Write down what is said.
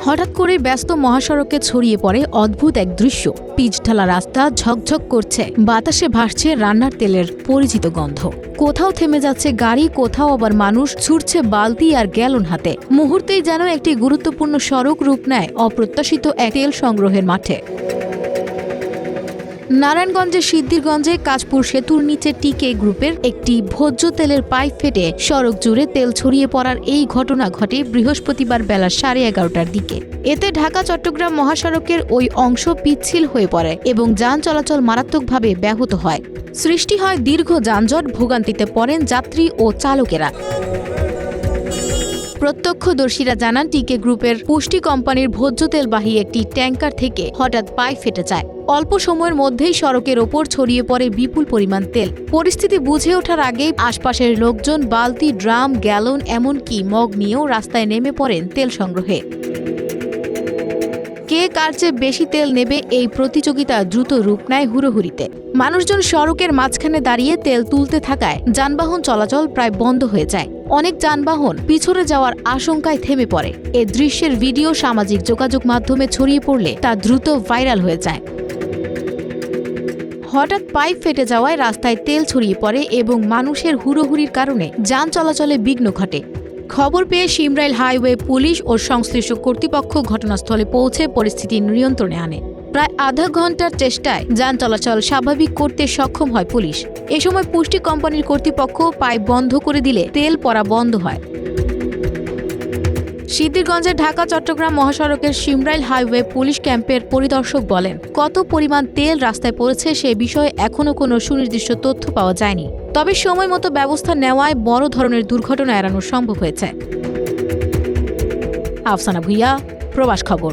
হঠাৎ করে ব্যস্ত মহাসড়কে ছড়িয়ে পড়ে অদ্ভুত এক দৃশ্য। পিচঢালা রাস্তা ঝকঝক করছে। বাতাসে ভাসছে রান্নার তেলের পরিচিত গন্ধ। কোথাও থেমে যাচ্ছে গাড়ি, কোথাও আবার মানুষ, ছুটছে বালতি আর গ্যালন হাতে। মুহূর্তেই যেন একটি গুরুত্বপূর্ণ সড়ক রূপ নেয় অপ্রত্যাশিত এক তেল সংগ্রহের মাঠে। নারায়ণগঞ্জের সিদ্ধিরগঞ্জে কাজপুর সেতুর নিচে টিকে গ্রুপের একটি ভোজ্য তেলের পাইপ ফেটে সড়ক জুড়ে তেল ছড়িয়ে পড়ার এই ঘটনা ঘটে বৃহস্পতিবার বেলা সাড়ে এগারোটার দিকে। এতে ঢাকা, চট্টগ্রাম মহাসড়কের ওই অংশ পিচ্ছিল হয়ে পড়ে এবং যান চলাচল মারাত্মকভাবে ব্যাহত হয়। সৃষ্টি হয় দীর্ঘ যানজট, ভোগান্তিতে পড়েন যাত্রী ও চালকেরা। প্রত্যক্ষদর্শীরা জানান টিকে গ্রুপের পুষ্টি কোম্পানির ভোজ্য তেলবাহী একটি ট্যাঙ্কার থেকে হঠাৎ পায়ে ফেটে যায়। অল্প সময়ের মধ্যেই সড়কের ওপর ছড়িয়ে পড়ে বিপুল পরিমাণ তেল। পরিস্থিতি বুঝে ওঠার আগেই আশপাশের লোকজন বালতি, ড্রাম, গ্যালন, এমনকি মগ নিয়েও রাস্তায় নেমে পড়েন তেল সংগ্রহে। কে কার চেয়ে বেশি তেল নেবে এই প্রতিযোগিতা দ্রুত রূপ নেয় হুড়োহুড়িতে। মানুষজন সড়কের মাঝখানে দাঁড়িয়ে তেল তুলতে থাকায় যানবাহন চলাচল প্রায় বন্ধ হয়ে যায়। অনেক যানবাহন পিছনে যাওয়ার আশঙ্কায় থেমে পড়ে। এ দৃশ্যের ভিডিও সামাজিক যোগাযোগ মাধ্যমে ছড়িয়ে পড়লে তা দ্রুত ভাইরাল হয়ে যায়। হঠাৎ পাইপ ফেটে যাওয়ায় রাস্তায় তেল ছড়িয়ে পড়ে এবং মানুষের হুড়োহুড়ির কারণে যান চলাচলে বিঘ্ন ঘটে। খবর পেয়ে সিমরাইল হাইওয়ে পুলিশ ও সংশ্লিষ্ট কর্তৃপক্ষ ঘটনাস্থলে পৌঁছে পরিস্থিতি নিয়ন্ত্রণে আনে। প্রায় আধা ঘণ্টার চেষ্টায় যান চলাচল স্বাভাবিক করতে সক্ষম হয় পুলিশ। এ সময় পুষ্টি কোম্পানির কর্তৃপক্ষ পাইপ বন্ধ করে দিলে তেল পড়া বন্ধ হয়। সিদ্ধিরগঞ্জের ঢাকা, চট্টগ্রাম মহাসড়কের সিমরাইল হাইওয়ে পুলিশ ক্যাম্পের পরিদর্শক বলেন, কত পরিমাণ তেল রাস্তায় পড়েছে সে বিষয়ে এখনও কোনো সুনির্দিষ্ট তথ্য পাওয়া যায়নি। তবে সময় মতো ব্যবস্থা নেওয়ায় বড় ধরনের দুর্ঘটনা এড়ানো সম্ভব হয়েছে। আফসানা ভুইয়া, প্রবাস খবর।